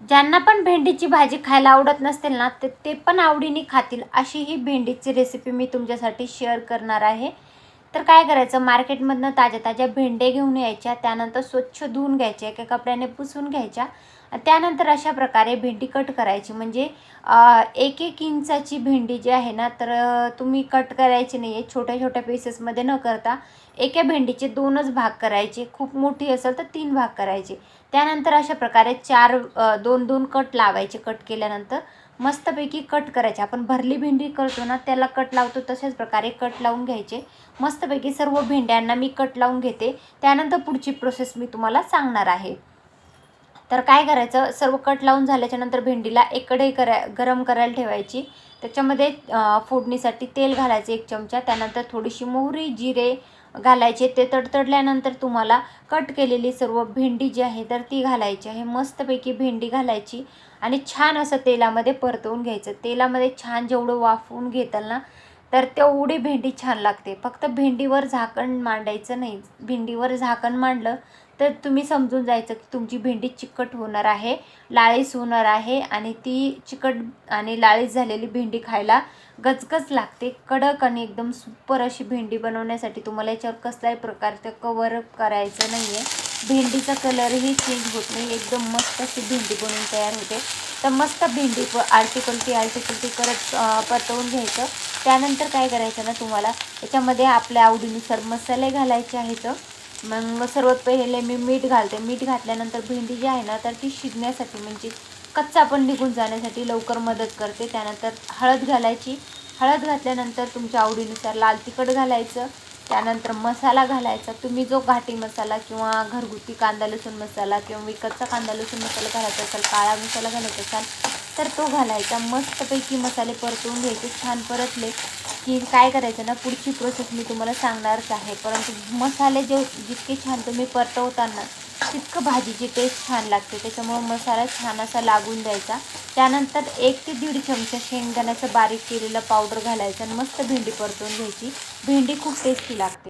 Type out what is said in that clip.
ज्यांना पण भेंडीची भाजी खायला आवडत नसतील ना ते ते पण आवडीने खातील. अशी ही भेंडीची रेसिपी मी तुमच्यासाठी शेअर करणार आहे. तर काय करायचं? मार्केटमधनं ताज्या ताज्या भेंडे घेऊन यायच्या त्यानंतर स्वच्छ धुवून घ्यायच्या एका कपड्याने पुसून घ्यायच्या. त्यानंतर अशा प्रकारे भेंडी कट करायची. म्हणजे एक एक इंचाची भेंडी जी आहे ना तर तुम्ही कट करायची नाही आहे छोट्या छोट्या पीसेसमध्ये न करता एका भेंडीचे दोनच भाग करायचे. खूप मोठी असेल तर तीन भाग करायचे. त्यानंतर अशा प्रकारे चार दोन दोन कट लावायचे. कट केल्यानंतर मस्तपैकी कट करायचे. आपण भरली भेंडी करतो ना त्याला कट लावतो तशाच प्रकारे कट लावून घ्यायचे. मस्तपैकी सर्व भेंड्यांना मी कट लावून घेते. त्यानंतर पुढची प्रोसेस मी तुम्हाला सांगणार आहे. तर काय करायचं सर्व कट लावून झाल्याच्यानंतर भेंडीला एक कढई करा गरम करायला ठेवायची. त्याच्यामध्ये फोडणीसाठी तेल घालायचं एक चमचा. त्यानंतर थोडीशी मोहरी जिरे घालायचे ते तडतडल्यानंतर तुम्हाला कट केलेली सर्व भेंडी जी आहे तर ती घालायची आहे. मस्तपैकी भेंडी घालायची आणि छान असं तेलामध्ये परतवून घ्यायचं. तेलामध्ये छान जेवढं वाफवून घेताल ना तर तेवढी भेंडी छान लागते. फक्त भेंडीवर झाकण मांडायचं नाही. भेंडीवर झाकण मांडलं तर तुम्ही समजून जायचं की तुमची भेंडी चिकट होणार आहे लाळीस होणार आहे आणि ती चिकट आणि लाळीस झालेली भेंडी खायला गचगच लागते. कडक आणि एकदम सुपर अशी भेंडी बनवण्यासाठी तुम्हाला याच्यावर कसल्याही प्रकारचं कवर करायचं नाही आहे भेंडीचा कलरही चेंज होत नाही. एकदम मस्त अशी भेंडी बनवून तयार होते. तर मस्त भेंडी प आर्टिकल ती करत परतवून घ्यायचं. त्यानंतर काय करायचं ना तुम्हाला? याच्यामध्ये आपल्या आवडीनुसार मसाले घालायचे आहेत. मग सर्वात पहिले मी मीठ घालते. मीठ घातल्यानंतर भेंडी जी आहे ना तर ती शिजण्यासाठी म्हणजे कच्चा पण निघून जाण्यासाठी लवकर मदत करते. त्यानंतर हळद घालायची. हळद घातल्यानंतर तुमच्या आवडीनुसार लाल तिखट घालायचं. त्यानंतर मसाला घालायचा. तुम्ही जो घाटी मसाला किंवा घरगुती कांदा लसूण मसाला किंवा विकतचा कांदा लसूण मसाला घालायचा असाल काळा मसाला घालायचा असाल तर तो घालायचा. मस्तपैकी मसाले परतवून घ्यायचे. छान परतले की काय करायचं ना पुढची प्रोसेस मी तुम्हाला सांगणारच आहे. परंतु मसाले जे जितके छान तुम्ही परतवताना तितकं भाजीची टेस्ट छान लागते. त्याच्यामुळं मसाला छान असा लागून द्यायचा. त्यानंतर एक ते दीड चमचा शेंगदाण्याचं बारीक केलेलं पावडर घालायचं आणि मस्त भेंडी परतवून घ्यायची. भेंडी खूप टेस्टी लागते.